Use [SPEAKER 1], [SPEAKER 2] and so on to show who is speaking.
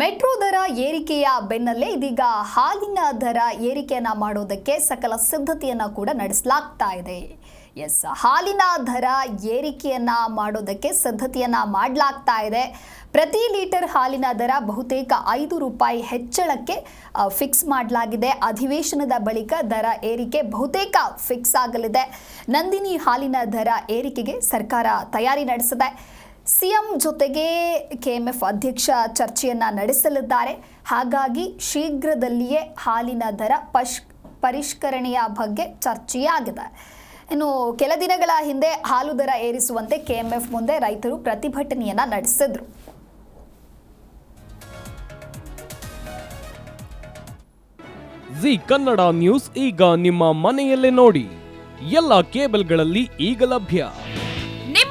[SPEAKER 1] Metro ದರ ಏರಿಕೆಯ ಬೆನ್ನಲ್ಲೇ ಇದೀಗ ಹಾಲಿನ ದರ ಏರಿಕೆಯನ್ನ ಮಾಡೋದಕ್ಕೆ ಸಕಲ ಸಿದ್ಧತೆಯನ್ನ ಕೂಡ ನಡೆಸಲಾಗ್ತಾ ಇದೆ. ಎಸ್, ಹಾಲಿನ ದರ ಏರಿಕೆಯನ್ನ ಮಾಡೋದಕ್ಕೆ ಸಿದ್ಧತೆಯನ್ನ ಮಾಡಲಾಗ್ತಾ ಇದೆ. ಪ್ರತಿ ಲೀಟರ್ ಹಾಲಿನ ದರ ಬಹುತೇಕ ಐದು ರೂಪಾಯಿ ಹೆಚ್ಚಳಕ್ಕೆ ಫಿಕ್ಸ್ ಮಾಡಲಾಗಿದೆ. ಅಧಿವೇಶನದ ಬಳಿಕ ದರ ಏರಿಕೆ ಬಹುತೇಕ ಫಿಕ್ಸ್ ಆಗಲಿದೆ. ನಂದಿನಿ ಹಾಲಿನ ದರ ಏರಿಕೆಗೆ ಸರ್ಕಾರ ತಯಾರಿ ನಡೆಸಿದೆ. ಸಿಎಂ ಜೊತೆಗೆ ಕೆಎಂಎಫ್ ಅಧ್ಯಕ್ಷ ಚರ್ಚೆಯನ್ನ ನಡೆಸಲಿದ್ದಾರೆ. ಹಾಗಾಗಿ ಶೀಘ್ರದಲ್ಲಿಯೇ ಹಾಲಿನ ದರ ಪಶ್, ಪರಿಷ್ಕರಣೆಯ ಬಗ್ಗೆ ಚರ್ಚೆಯಾಗಿದೆ. ಇನ್ನು ಕೆಲ ದಿನಗಳ ಹಿಂದೆ ಹಾಲು ದರ ಏರಿಸುವಂತೆ ಕೆಎಂಎಫ್ ಮುಂದೆ ರೈತರು ಪ್ರತಿಭಟನೆಯನ್ನ ನಡೆಸಿದ್ರು.
[SPEAKER 2] ಜಿ ಕನ್ನಡ ನ್ಯೂಸ್ ಈಗ ನಿಮ್ಮ ಮನೆಯಲ್ಲೇ ನೋಡಿ. ಎಲ್ಲ ಕೇಬಲ್ಗಳಲ್ಲಿ ಈಗ ಲಭ್ಯ.